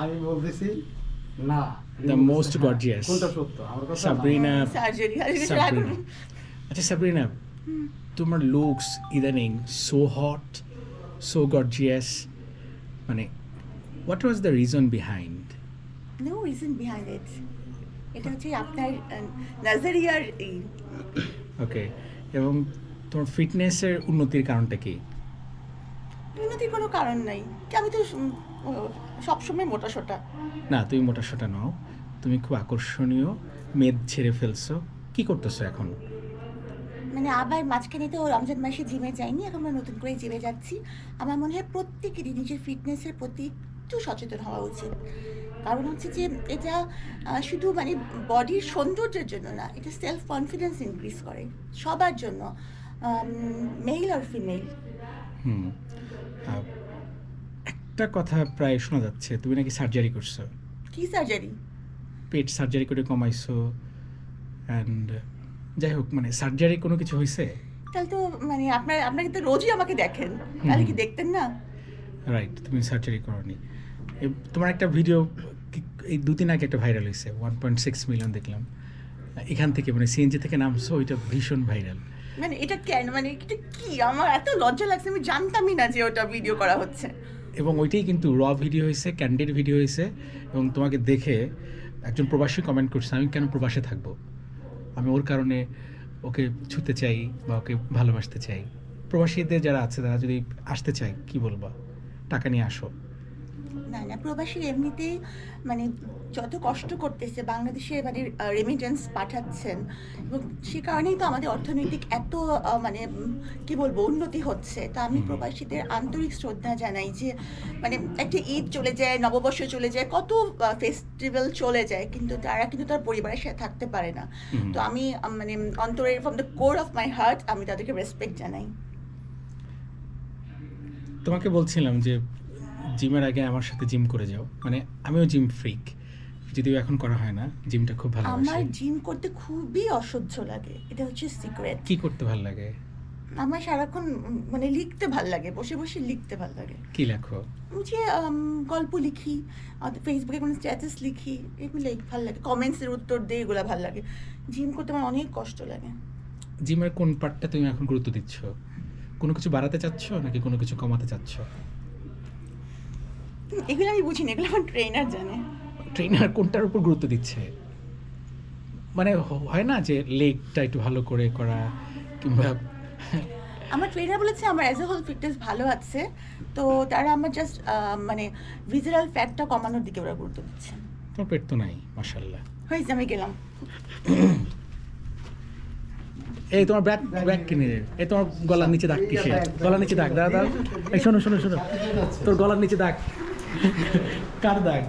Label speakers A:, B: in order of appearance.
A: আমি বলতেছি না
B: The most
A: হ্যাঁ,
B: gorgeous.
A: কোনটা সত্য? আমার কথা না।
B: সাবরিনা
C: সার্জারি
B: আচ্ছা সাবরিনা তোমার লুকস ইদানিং সো হট সো গর্জিয়াস মানে what was the reason behind
C: no reason behind it এটা হচ্ছে আপনার নাজারিয়ার এই
B: ওকে এবং তোমার ফিটনেসের উন্নতির কারণটা কি?
C: উন্নতির কোনো কারণ নাই। আমি তো সবসময় মোটা সোটা।
B: না তুমি মোটা সোটা নও। তুমি খুব আকর্ষণীয় মেদ ছেড়ে ফেলছো। কি করতেছো এখন?
C: মানে আবার মাঝখানে তো রমজান মাসে জিমে যাইনি এখন আমরা নতুন করে জিমে যাচ্ছি। আমার মনে হয় প্রত্যেকেরই নিজের ফিটনেসের প্রতি একটু সচেতন হওয়া উচিত। কারণ হচ্ছে যে এটা শুধু মানে বডির সৌন্দর্যের জন্য না এটা সেলফ কনফিডেন্স ইনক্রিজ করে। সবার জন্য মেল আর ফিমেল
B: হুম। একটা কথা প্রায় শোনা যাচ্ছে তুমি নাকি সার্জারি করছ?
C: কি সার্জারি
B: পেট সার্জারি করে কমাইছো অ্যান্ড যাই হোক মানে সার্জারি কোনো কিছু হয়েছে
C: তাহলে তো মানে আপনার আপনাকে তো রোজই আমাকে দেখেন। তাহলে কি দেখতেন না?
B: রাইট তুমি সার্জারি করনি। তোমার একটা ভিডিও এই দুদিন আগে একটা ভাইরাল হয়েছে ওয়ান পয়েন্ট সিক্স মিলিয়ন দেখলাম। এখান থেকে মানে সিএনজি থেকে নামছো ওইটা ভীষণ ভাইরাল
C: মানে এটা কেন? মানে এটা কি? আমার এত লজ্জা লাগছে আমি জানতামই না যে ওটা ভিডিও করা হচ্ছে।
B: এবং ওইটাই কিন্তু র ভিডিও হয়েছে ক্যান্ডিড ভিডিও হয়েছে এবং তোমাকে দেখে একজন প্রবাসী কমেন্ট করছে, আমি কেন প্রবাসে থাকব? আমি ওর কারণে ওকে ছুতে চাই বা ওকে ভালোবাসতে চাই। প্রবাসীদের যারা আছে, তারা যদি আসতে চায়, কি বলবা? টাকা নিয়ে আসো।
C: না না প্রবাসী এমনিতেই মানে যত কষ্ট করতেছে বাংলাদেশে মানে রেমিটেন্স পাঠাচ্ছেন এবং সে কারণেই তো আমাদের অর্থনৈতিক এত মানে কি বলব উন্নতি হচ্ছে। তো আমি প্রবাসীদের আন্তরিক শ্রদ্ধা জানাই যে মানে একটা ঈদ চলে যায় নববর্ষ চলে যায় কত ফেস্টিভ্যাল চলে যায় কিন্তু তারা কিন্তু তার পরিবারের সাথে থাকতে পারে না। তো আমি মানে অন্তরের from the core of my heart আমি তাদেরকে রেসপেক্ট জানাই।
B: তোমাকে বলছিলাম যে জিমের আগে আমার সাথে জিম করে যাও। মানে আমিও জিম ফ্রিক যদিও এখন করা হয় না জিমটা খুব ভালো
C: আমার জিম করতে খুবই অসহ্য লাগে এটা হচ্ছে সিক্রেট
B: কি করতে ভালো লাগে?
C: আমার সারাক্ষণ মানে লিখতে ভালো লাগে বসে বসে লিখতে ভালো লাগে।
B: কি লেখো?
C: যে গল্প লিখি ফেসবুকে কোনো স্ট্যাটাস লিখি এগুলোই ভালো লাগে। কমেন্টসের উত্তর দিই এগুলো ভালো লাগে। জিম করতে আমার অনেক কষ্ট লাগে।
B: জিমের কোন পার্টটা তুমি এখন গুরুত্ব দিচ্ছ? কোনো কিছু বাড়াতে চাচ্ছ নাকি কোনো কিছু কমাতে চাচ্ছ?
C: এগুলো আমি বুঝি না এগুলো আমার ট্রেনার জানে।
B: ট্রেনার কোনটার উপর গুরুত্ব দিচ্ছে? মানে হয় না যে লেগটা একটু ভালো করে করা কিংবা
C: আমার ট্রেনার বলেছে আমার অ্যাজ এ হোল ফিটনেস ভালো আছে তো তারা আমার জাস্ট মানে ভিজারাল ফ্যাটটা কমানোর দিকে ওরা গুরুত্ব দিচ্ছে।
B: তোর পেট তো নাই মাসাল্লাহ
C: হয়েছে আমি গেলাম।
B: এই তোমার ব্যাগ ব্যাগ কিনে দে। এই তোমার গলার নিচে দাগ কিসে গলার নিচে দাগ দাদা দাদা এই শোনো শোনো শোনো। তোর গলার নিচে দাগ। কার দাগ